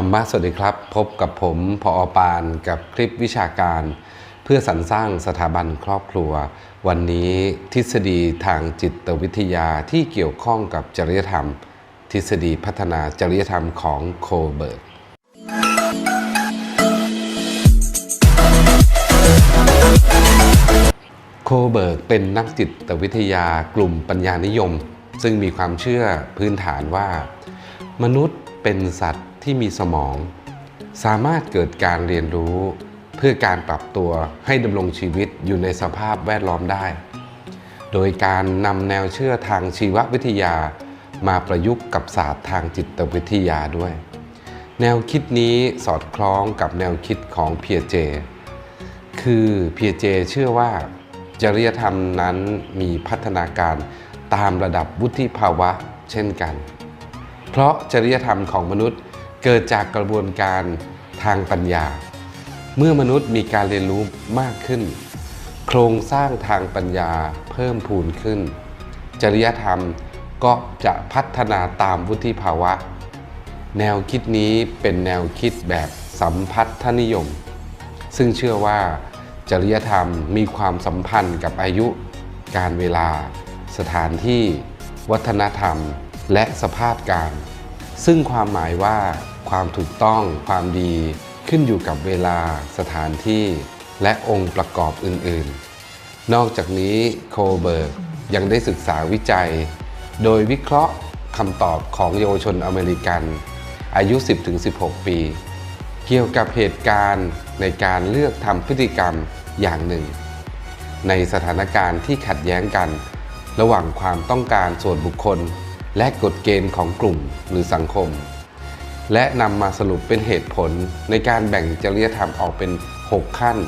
ธรรมะสวัสดีครับ พบกับผมพออปานกับคลิปวิชาการ เพื่อสรรสร้างสถาบันครอบครัว วันนี้ทฤษฎีทางจิตวิทยาที่เกี่ยวข้องกับจริยธรรม ทฤษฎีพัฒนาจริยธรรมของโคเบิร์ตโคเบิร์กเป็นนักจิตวิทยากลุ่มปัญญานิยม ซึ่งมีความเชื่อพื้นฐานว่า มนุษย์เป็นสัตว์ ที่มีสมอง สามารถเกิดการเรียนรู้ เพื่อการปรับตัวให้ดำรงชีวิตอยู่ในสภาพแวดล้อมได้ โดยการนำแนวเชื่อทางชีววิทยา มาประยุกต์กับศาสตร์ทางจิตวิทยาด้วย แนวคิดนี้สอดคล้องกับแนวคิดของเพียเจ คือเพียเจเชื่อว่าจริยธรรมนั้นมีพัฒนาการตามระดับวุฒิภาวะเช่นกัน เพราะจริยธรรมของมนุษย์ เกิดจากกระบวนการทางปัญญา เมื่อมนุษย์มีการเรียนรู้มากขึ้น โครงสร้างทางปัญญาเพิ่มพูนขึ้น จริยธรรมก็จะพัฒนาตามวุฒิภาวะ แนวคิดนี้เป็นแนวคิดแบบสัมพัทธนิยม ซึ่งเชื่อว่าจริยธรรมมีความสัมพันธ์กับอายุ การเวลา สถานที่ วัฒนธรรม และสภาพการ ซึ่งความหมายว่าความถูกต้องความดีขึ้นอยู่กับเวลาสถานที่ และองค์ประกอบอื่น ๆ นอกจากนี้โคเบิร์กยังได้ศึกษาวิจัย โดยวิเคราะห์คำตอบของเยาวชนอเมริกัน อายุ 10-16 ปี เกี่ยวกับเหตุการณ์ในการเลือกทำพฤติกรรมอย่างหนึ่ง ในสถานการณ์ที่ขัดแย้งกัน ระหว่างความต้องการส่วนบุคคล และกฎเกณฑ์ของกลุ่มหรือสังคม และนำมาสรุปเป็นเหตุผลในการแบ่งจริยธรรมออกเป็น 6 ขั้น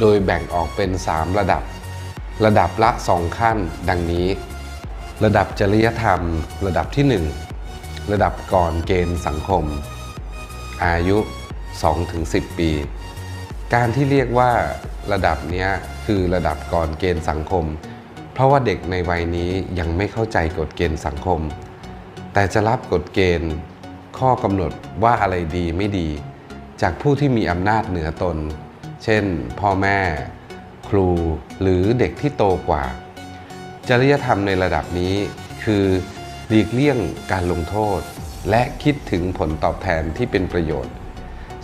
โดยแบ่งออกเป็น 3 ระดับ ระดับละ 2 ขั้น ดังนี้ ระดับจริยธรรม ระดับที่ 1 ระดับก่อนเกณฑ์สังคม อายุ 2-10 ปี การที่เรียกว่าระดับนี้คือระดับก่อนเกณฑ์สังคม เพราะว่าเด็กในวัยนี้ยังไม่เข้าใจกฎเกณฑ์สังคม แต่จะรับกฎเกณฑ์ ข้อกำหนดว่าอะไรดีไม่ดี จากผู้ที่มีอำนาจเหนือตน เช่น พ่อแม่ ครูหรือเด็กที่โตกว่า จริยธรรมในระดับนี้คือหลีกเลี่ยงการลงโทษ และคิดถึงผลตอบแทนที่เป็นประโยชน์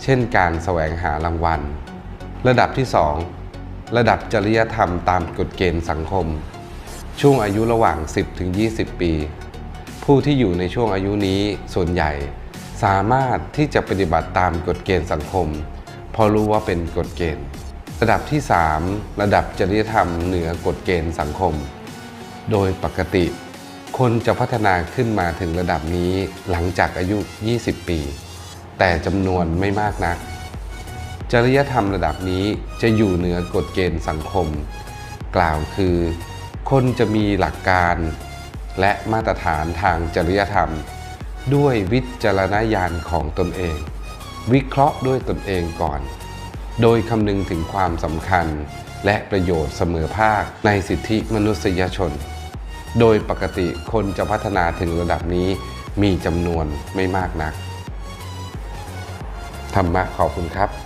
เช่นการแสวงหารางวัล ระดับที่ 2 ระดับจริยธรรมตามกฎเกณฑ์สังคม ช่วงอายุระหว่าง 10-20 ปี ผู้ที่อยู่ในช่วงอายุนี้ส่วนใหญ่ สามารถที่จะปฏิบัติตามกฎเกณฑ์สังคมพราะรู้ว่าเป็นกฎเกณฑ์ ระดับที่ 3 ระดับจริยธรรมเหนือกฎเกณฑ์สังคม โดยปกติ คนจะพัฒนาขึ้นมาถึงระดับนี้หลังจากอายุ 20 ปี แต่จำนวนไม่มากนัก จริยธรรมระดับนี้จะอยู่เหนือกฎเกณฑ์สังคม กล่าวคือ คนจะมีหลักการและมาตรฐานทางจริยธรรม ด้วยวิจารณญาณของตนเอง วิเคราะห์ด้วยตนเองก่อน โดยคำนึงถึงความสำคัญและประโยชน์เสมอภาคในสิทธิมนุษยชน โดยปกติคนจะพัฒนาถึงระดับนี้มีจำนวนไม่มากนัก ธรรมะขอบคุณครับ